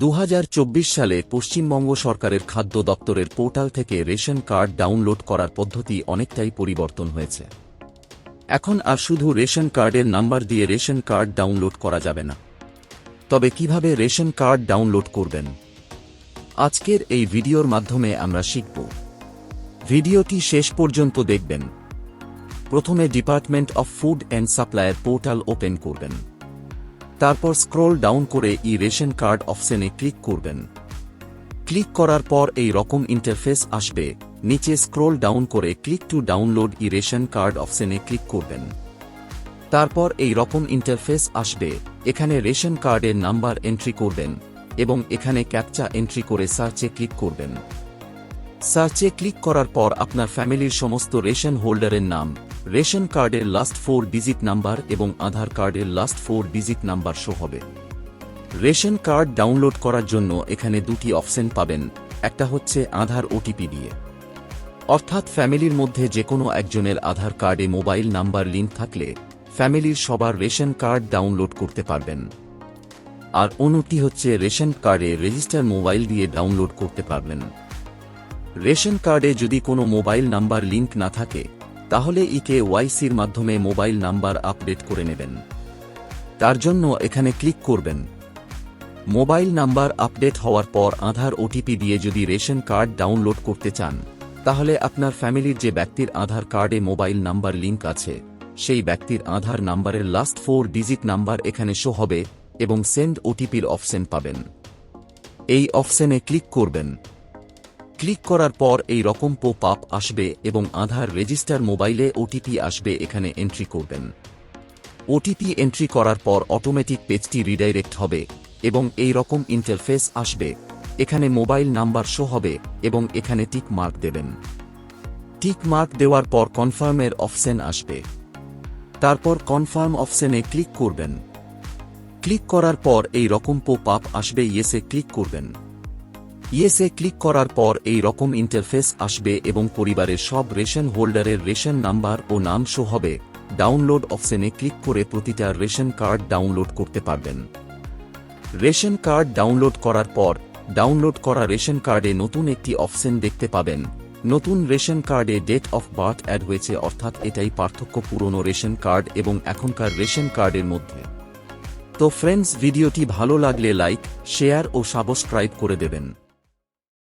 দু হাজার চব্বিশ সালে পশ্চিমবঙ্গ সরকারের খাদ্য দপ্তরের পোর্টাল থেকে রেশন কার্ড ডাউনলোড করার পদ্ধতি অনেকটাই পরিবর্তন হয়েছে। এখন আর শুধু রেশন কার্ডের নাম্বার দিয়ে রেশন কার্ড ডাউনলোড করা যাবে না। তবে কীভাবে রেশন কার্ড ডাউনলোড করবেন? আজকের এই ভিডিওর মাধ্যমে আমরা শিখব। ভিডিওটি শেষ পর্যন্ত দেখবেন। প্রথমে ডিপার্টমেন্ট অফ ফুড অ্যান্ড সাপ্লাইয়ের পোর্টাল ওপেন করবেন। তারপর স্ক্রোল ডাউন করে ই রেশন কার্ড অপশনে ক্লিক করবেন। ক্লিক করার পর এই রকম ইন্টারফেস আসবে। নিচে স্ক্রোল ডাউন করে click to download e ration card অপশনে ক্লিক করবেন। তারপর এই রকম ইন্টারফেস আসবে। এখানে রেশন কার্ডের নাম্বার এন্ট্রি করবেন এবং এখানে ক্যাপচা এন্ট্রি করে সার্চে ক্লিক করবেন। সার্চে ক্লিক করার পর আপনার ফ্যামিলির সমস্ত রেশন হোল্ডারের নাম রেশন কার্ডের লাস্ট ফোর ডিজিট নাম্বার এবং আধার কার্ডের last four digit number show হবে। রেশন কার্ড ডাউনলোড করার জন্য এখানে দুটি অপশন পাবেন, একটা হচ্ছে আধার ওটিপি দিয়ে। অর্থাৎ ফ্যামিলির মধ্যে যে কোনো একজনের আধার কার্ডে মোবাইল নাম্বার লিঙ্ক থাকলে ফ্যামিলির সবার রেশন কার্ড ডাউনলোড করতে পারবেন। আর অন্যটি হচ্ছে রেশন কার্ডে রেজিস্টার মোবাইল দিয়ে ডাউনলোড করতে পারবেন। রেশন কার্ডে যদি কোনো মোবাইল নাম্বার লিঙ্ক না থাকে তাহলে ইকে ওয়াইসির মাধ্যমে মোবাইল নাম্বার আপডেট করে নেবেন। তার জন্য এখানে ক্লিক করবেন। মোবাইল নাম্বার আপডেট হওয়ার পর আধার ওটিপি দিয়ে যদি রেশন কার্ড ডাউনলোড করতে চান, তাহলে আপনার ফ্যামিলির যে ব্যক্তির আধার কার্ডে মোবাইল নাম্বার লিঙ্ক আছে, সেই ব্যক্তির আধার নাম্বারের লাস্ট ফোর ডিজিট নাম্বার এখানে শো হবে এবং সেন্ড ওটিপির অপশন পাবেন। এই অপশনে ক্লিক করবেন। ক্লিক করার পর এই রকম পোপ আপ আসবে এবং আধার রেজিস্টার মোবাইলে ওটিপি আসবে, এখানে এন্ট্রি করবেন। ওটিপি এন্ট্রি করার পর অটোমেটিক পেজটি রিডাইরেক্ট হবে এবং এই রকম ইন্টারফেস আসবে। এখানে মোবাইল নাম্বার শো হবে এবং এখানে টিক মার্ক দেবেন। টিক মার্ক দেওয়ার পর কনফার্মের অপশন আসবে। তারপর কনফার্ম অপশনে ক্লিক করবেন। ক্লিক করার পর এই রকম পোপ আপ আসবে ইয়েসে ক্লিক করবেন। ইয়েসে ক্লিক করার পর এই রকম ইন্টারফেস আসবে এবং পরিবারের সব রেশন হোল্ডারের রেশন নাম্বার ও নাম শো হবে। ডাউনলোড অপশনে ক্লিক করে প্রতিটা রেশন কার্ড ডাউনলোড করতে পারবেন। রেশন কার্ড ডাউনলোড করার পর ডাউনলোড করা রেশন কার্ডে নতুন একটি অপশন দেখতে পাবেন। নতুন রেশন কার্ডে ডেট অফ বার্থ অ্যাড হয়েছে অর্থাৎ এটাই পার্থক্য পুরনো রেশন কার্ড এবং এখনকার রেশন কার্ডের মধ্যে। তো ফ্রেন্ডস ভিডিওটি ভালো লাগলে লাইক শেয়ার ও সাবস্ক্রাইব করে দেবেন।